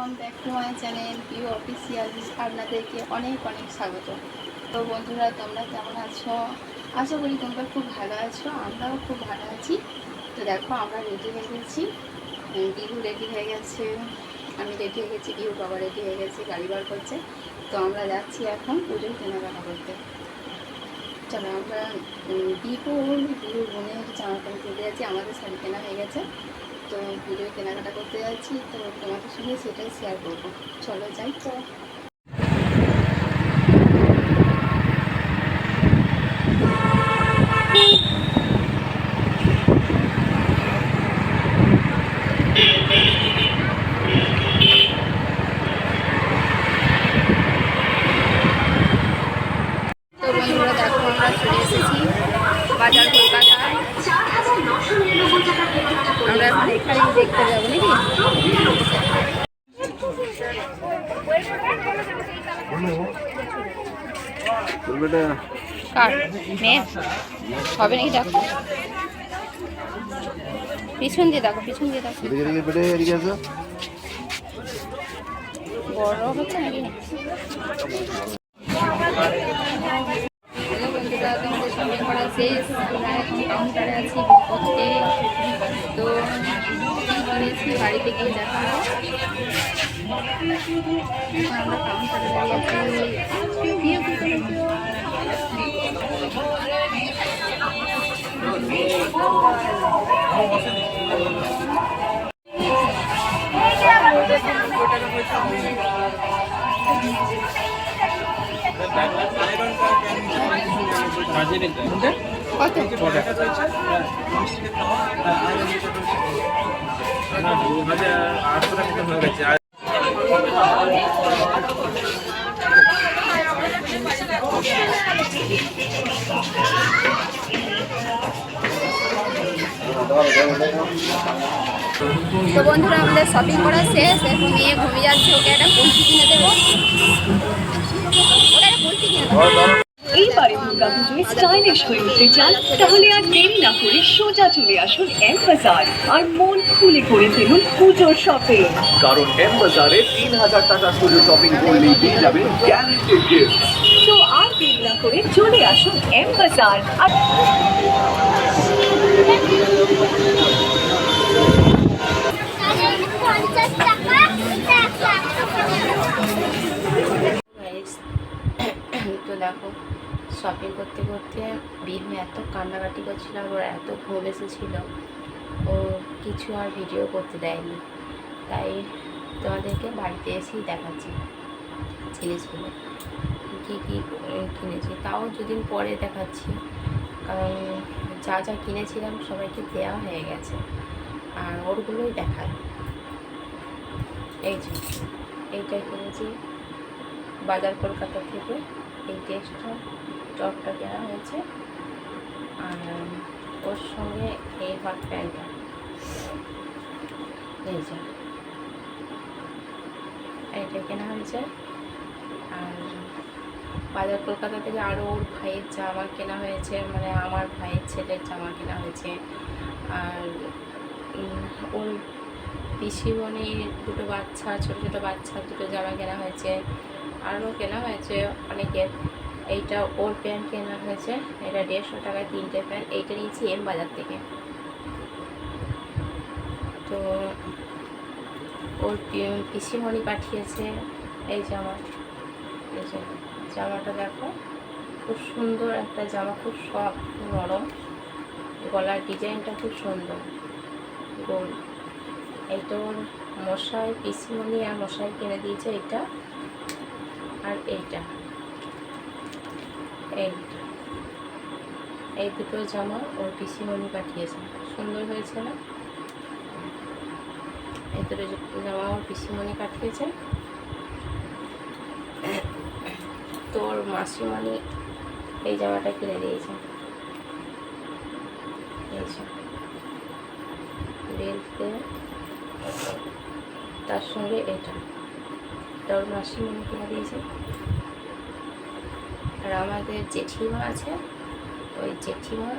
Welcome back to my channel Piu official আপনাদেরকে অনেক অনেক স্বাগত। তো বন্ধুরা, তোমরা কেমন আছো? আশা করি তোমরা খুব ভালো আছো, আমরাও খুব ভালো আছি। তো দেখো, আমরা রেডি হয়ে গেছি। বিহু রেডি হয়ে গেছে। আমি রেডি হয়ে গেছি, বিহু বাবা রেডি হয়ে গেছে, গাড়ি বার করছে। তো আমরা যাচ্ছি এখন পুজোর কেনাকাটা করতে। চলো আমরা বিহু বিহু বোনের জামা প্যান্ট কিনতে যাচ্ছি। আমাদের শাড়ি কেনা হয়ে গেছে। তো ভিডিও কেনাকাটা করতে যাচ্ছি, তো তোমাদের সঙ্গে সেটাই শেয়ার করব। চলো, যাই তো তো বন্ধুরা দেখো আমরা চলে এসেছি বাজার কলকাতায় আমরা এখন এখানেই দেখতে যাব নাকি কার? মেয়ে হবে নাকি? দেখো। পিছন দিয়ে দেখো পিছন দিয়ে দেখো। এদিকে এদিকে বেটে এদিকে আসো। বড় হচ্ছে নাকি? তোমাদের সঙ্গে করা শেষ আমরা এখন কাউন্টারে আছি করতে তো কি কিনেছি বাড়িতে গিয়ে দেখাবো আমরা কাউন্টারে দাঁড়িয়ে আছি প্রিয় কি কিনেছো? কত তো বন্ধুরা আমাদের শপিং করা শেষ। এখন মেয়ে ঘুমিয়ে যাচ্ছে। ওকে একটা কুলফি কিনে দেবো। ওকে একটা কুলফি কিনে দেবো। এইবারে দুর্গাপুজোয় স্টাইলিশ হয়ে উঠতে চান তাহলে আর দেরি না করে সোজা চলে আসুন এম বাজার আর মন খুলে করে ফেলুন পুজোর শপিং কারণ এম বাজারে তিন হাজার টাকা পুজো শপিং করলেই পেয়ে যাবেন গ্যারেন্টেড গিফট তো আর দেরি না করে চলে আসুন এম বাজার আর তো দেখো শপিং করতে করতে বিহু এত কান্নাকাটি করছিল আর ওর এত ঘুম এসেছিল, ও কিছু আর ভিডিও করতে দেয়নি। তাই তোমাদেরকে বাড়িতে এসেই দেখাচ্ছি জিনিসগুলো, কী কী কিনেছি। তাও দুদিন পরে দেখাচ্ছি, কারণ যা যা কিনেছিলাম সবাইকে দেওয়া হয়ে গেছে। আর ওরগুলোই দেখায় এই যে, এইটা কিনেছি। বাজার কলকাতা থেকে এই টেস্টটা টপটা কেনা হয়েছে। আর ওর সঙ্গে এই হট প্যান্টটা এই যে। এইটা কেনা হয়েছে। আর বাজার কলকাতা থেকে আরও ওর ভাইয়ের জামা কেনা হয়েছে মানে আমার ভাইয়ের ছেলের জামা কেনা হয়েছে। আর ওর পিসিমণির দুটো বাচ্চা, ছোটো ছোটো বাচ্চা দুটো জামা কেনা হয়েছে। আরও কেনা হয়েছে অনেকের। এইটা ওর প্যান্ট কেনা হয়েছে, এটা দেড়শো টাকায় তিনটে প্যান্ট, এইটা নিয়েছি এম বাজার থেকে। তো ওর পিসিমণি পাঠিয়েছে এই জামা। এই যে। জামাটা দেখো। খুব সুন্দর একটা জামা, খুব সফট নরম। গলার ডিজাইনটা খুব সুন্দর। গোল এই ওর মশাই পিসিমনি আর মশাই কিনে দিয়েছে এটা আর এইটা। এইটা। এই দুটো জামা ওর পিসিমণি পাঠিয়েছে। সুন্দর হয়েছে না? এই দুটো জামা ওর পিসিমণি পাঠিয়েছে। তোর মাসিমণি এই জামাটা কিনে দিয়েছে। যে। তার সঙ্গে এটা। তোর মাসিমণি কিনে দিয়েছে। আর আমাদের জেঠিমা আছে। ওই জেঠিমা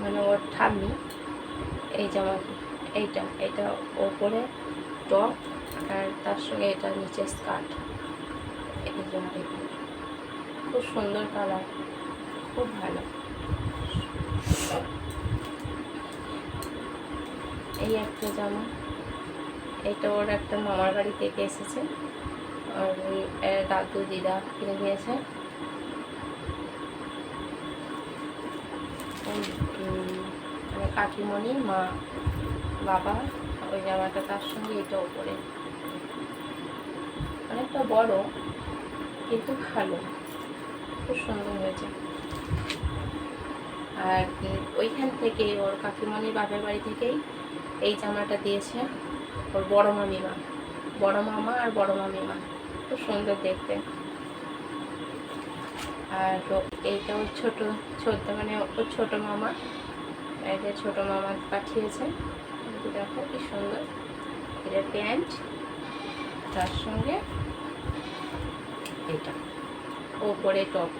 মানে ওর ঠাম্মি, এই জামা এইটা, এটা ওপরে টপ আর তার সঙ্গে এটা নিচে স্কার্ট। এই দেখুন। খুব সুন্দর কালার খুব ভালো। এই একটা জামা, এটা ওর একটা মামার বাড়ি থেকে এসেছে। আর দাদু, দিদা কিনে দিয়েছে কাকিমণি, মা, বাবা, ওই জামাটা তার সঙ্গে এটা ওপরে। অনেকটা বড়, কিন্তু ভালো। খুব সুন্দর হয়েছে। আর ওইখান থেকে ওর কাকিমণির বাপের বাড়ি থেকেই এই জামাটা দিয়েছে ওর বড় মামিমা। বড় মামা আর বড় মামিমা। খুব সুন্দর দেখতে। আর এইটা ওর ছোটো, ছোট মানে ওর ছোটো মামা। এটা ছোটো মামা পাঠিয়েছে। দেখো কি সুন্দর। এটা প্যান্ট। তার সঙ্গে এটা ওপরে টপ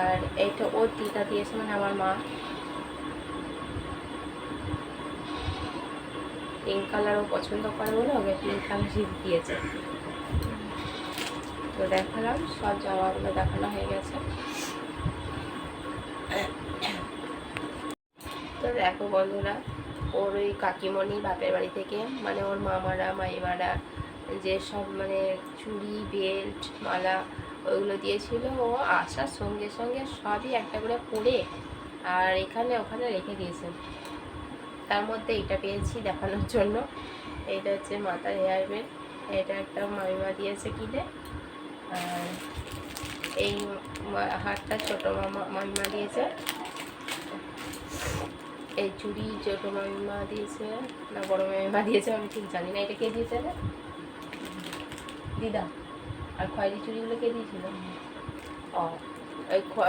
আর এইটা ওর দিদা দিয়েছে মানে আমার মা। পিঙ্ক কালারও পছন্দ করে বলে ওকে পিঙ্ক কালারই দিয়েছে। তো দেখালাম, সব জামাগুলো দেখানো হয়ে গেছে। তো দেখো বন্ধুরা ওর ওই কাকিমণি বাপের বাড়ি থেকে মানে ওর মামারা, মাইমারা, যে সব মানে চুড়ি, বেল্ট, মালা ওইগুলো দিয়েছিল, ও আসার সঙ্গে সঙ্গে সবই একটা করে পরে আর এখানে ওখানে রেখে দিয়েছে। তার মধ্যে এটা পেয়েছি দেখানোর জন্য। এটা হচ্ছে মাথার হেয়ার বেল। এটা একটা মামিমা দিয়েছে কিনে। আর এই হারটা ছোটো মামা মামিমা দিয়েছে। এই চুড়ি ছোটো মামিমা দিয়েছে না বড় মামিমা দিয়েছে আমি ঠিক জানি না এটা কে দিয়েছে দিদা আর খয়েরি চুড়িগুলো কে দিয়েছিল? ও।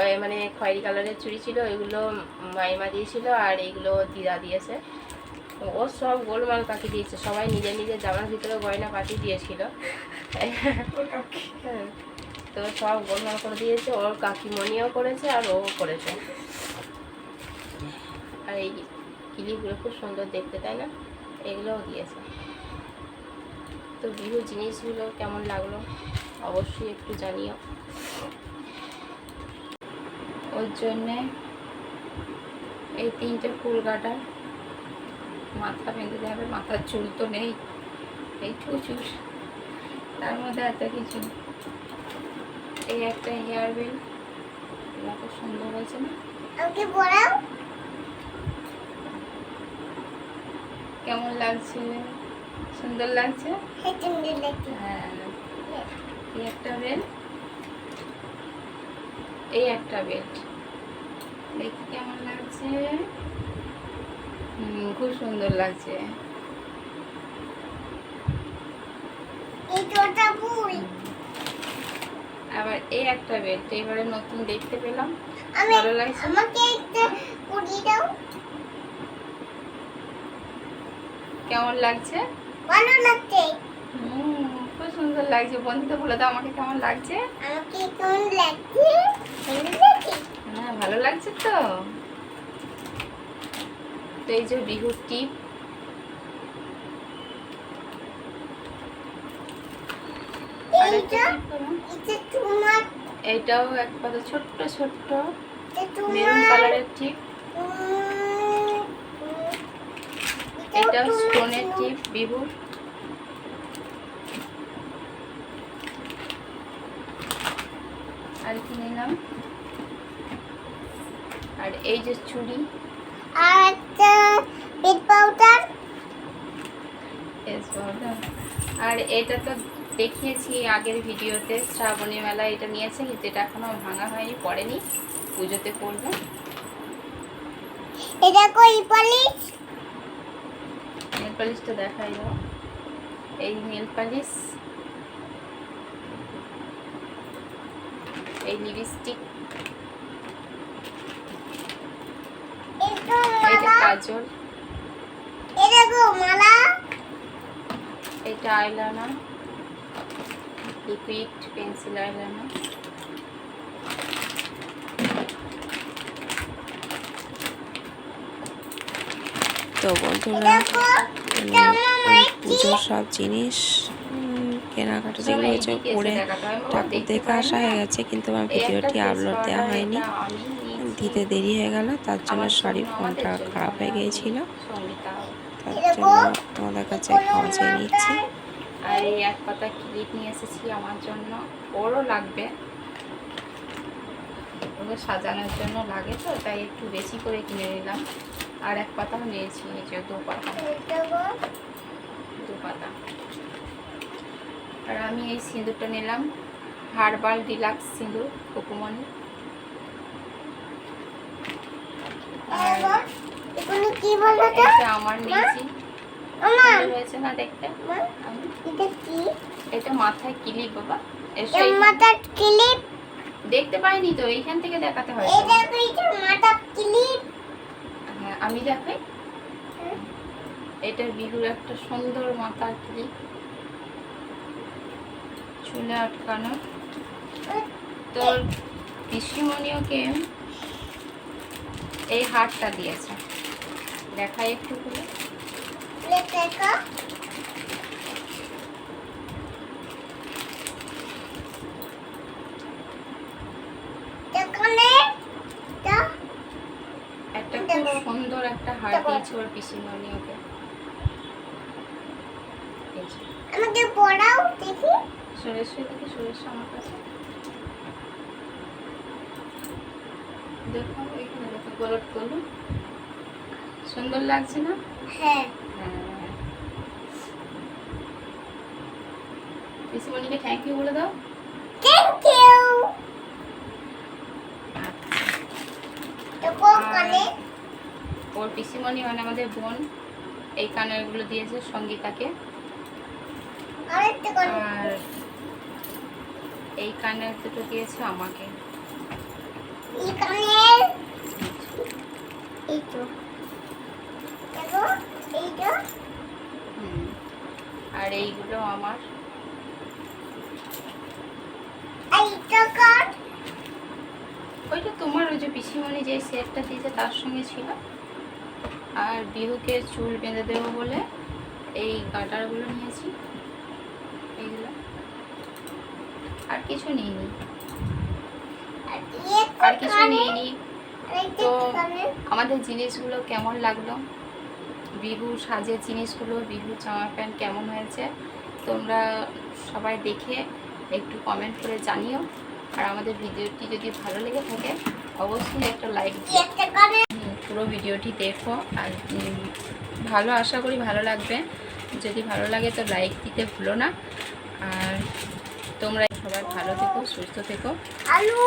ওই মানে খয়েরি কালারের চুড়ি ছিল ওইগুলো মাইমা দিয়েছিল আর এইগুলো দিদা দিয়েছে। ও সব গোলমাল কাটি দিয়েছে? সবাই নিজের নিজের জামার ভিতরে গয়না কাটি দিয়েছিল। হ্যাঁ, তো সব গোলমাল করে দিয়েছে ওর কাকিমণিও করেছে আর ও করেছে। আর এই কিলিপগুলো খুব সুন্দর দেখতে, তাই না? এগুলোও দিয়েছে। তো বিহু জিনিসগুলো কেমন লাগল অবশ্যই একটু জানিও। ওর জন্যে এই তিনটে ফুল কাটা মাথা বেঁধে যাবে মাথার চুল তো নেই এইটুকু চুল তার মধ্যে এত কিছু। এই একটা হেয়ার বেল খুব সুন্দর হয়েছে না? আমাকে পড়াও কেমন লাগছে? সুন্দর লাগছে? হ্যাঁ এই একটা বেল্ট এই একটা বেল্ট দেখি কেমন লাগছে? হুম খুব সুন্দর লাগছে। আবার এই একটা বেল্ট এবারে নতুন দেখতে পেলাম। ভালো লাগছে? আমাকে একটা দাও। কেমন লাগছে? ভালো লাগছে। হুম খুব সুন্দর লাগছে। বন্ধুতে বলে দাও আমাকে কেমন লাগছে। আমাকে কেমন লাগছে? ভালো লাগছে। হ্যাঁ ভালো লাগছে তো। তো এই যে বিহুর টিপ। এটাও এইটাও একবারে ছোট্ট ছোট্ট। মেরুন কালারের টিপ। তোমার স্টোনের টিপ বিহুর আর কি নিলাম? আর এই যে চুড়ি আর পাউডার আর এটা তো দেখিয়েছি আগের ভিডিওতে শ্রাবণী মেলা এটা নিয়েছে কিন্তু এটা এখনও ভাঙা হয়নি পড়েনি। পুজোতে পড়বে এটা কই পালিশ পালিশটা দেখাই না এই নেল পালিশ এই লিপস্টিক এটা কাজল। এটা গো এটা আইলানা লিকুইড পেন্সিল আইলানা তো বন্ধুরা পুজোর সব জিনিস কেনাকাটা যেগুলো হয়েছে করে ঠাকুর দেখে আসা হয়ে গেছে কিন্তু আমার ভিডিওটি আপলোড দেওয়া হয়নি। দিতে দেরি হয়ে গেল তার জন্য সরি ফোনটা খারাপ হয়ে গিয়েছিল। তার জন্য তোমাদের কাছে ক্ষমা চেয়ে নিচ্ছি। আর এই এক পাতা ক্লিপ নিয়ে এসেছি আমার জন্য। ওরও লাগবে। ওকে সাজানোর জন্য লাগে তো তাই একটু বেশি করে কিনে নিলাম। আর এক পাতাও নিয়েছি এই যে দু পাতা। দু পাতা। আর আমি এই সিঁদুরটা নিলাম হার্বাল ডিলাক্স সিঁদুর কুকুমনি আমার নিয়েছি। হয়েছে না দেখতে? এটা মাথায় ক্লিপ বাবা। মাথার ক্লিপ? দেখতে পাইনি তো এইখান থেকে দেখাতে হয়। এই এটা মাথার ক্লিপ। হ্যাঁ আমি দেখাই। এটা বিহুর একটা সুন্দর মাথার ক্লিপ চুলে আটকানো। তোর পিসিমণিওকে এই হারটা দিয়েছে। দেখাই একটু খুলে দেখো এখানে এটা একটা খুব দেখো। সুন্দর একটা দিয়েছে ওর পিসিমণিওকে এই যে, আমাকে পড়াও দেখি। সুরেশ দেখি সুরেশ আমার কাছে। দেখো এখানে দেখো গোলট করল সুন্দর লাগছে না? হ্যাঁ। হ্যাঁ। পিসিমণিকে থ্যাংক ইউ বলে দাও থ্যাংক ইউ আচ্ছা দেখো কানে ওর পিসিমণি মানে আমাদের বোন এই কানেরগুলো দিয়েছে সঙ্গীতাকে। আর এই কানের দুটো দিয়েছে আমাকে। আর এইগুলো আমার। ওইটা তোমার ওই যে পিসিমণি যে সেটটা দিয়েছে তার সঙ্গে ছিল। আর বিহুকে চুল বেঁধে দেবো বলে এই গাটারগুলো নিয়েছি। এইগুলো। আর কিছু নিইনি। আর কিছু নিইনি। তো আমাদের জিনিসগুলো কেমন লাগল? বিহু সাজের জিনিসগুলো, বিহু জামা প্যান্ট কেমন হয়েছে? তোমরা সবাই দেখে একটু কমেন্ট করে জানিও। আর আমাদের ভিডিওটি যদি ভালো লেগে থাকে, অবশ্যই একটা লাইক পুরো ভিডিওটি দেখো। আর ভালো আশা করি ভালো লাগবে। যদি ভালো লাগে তো লাইক দিতে ভুলো না। আর তোমরা সবাই ভালো থেকো সুস্থ থেকো। আলু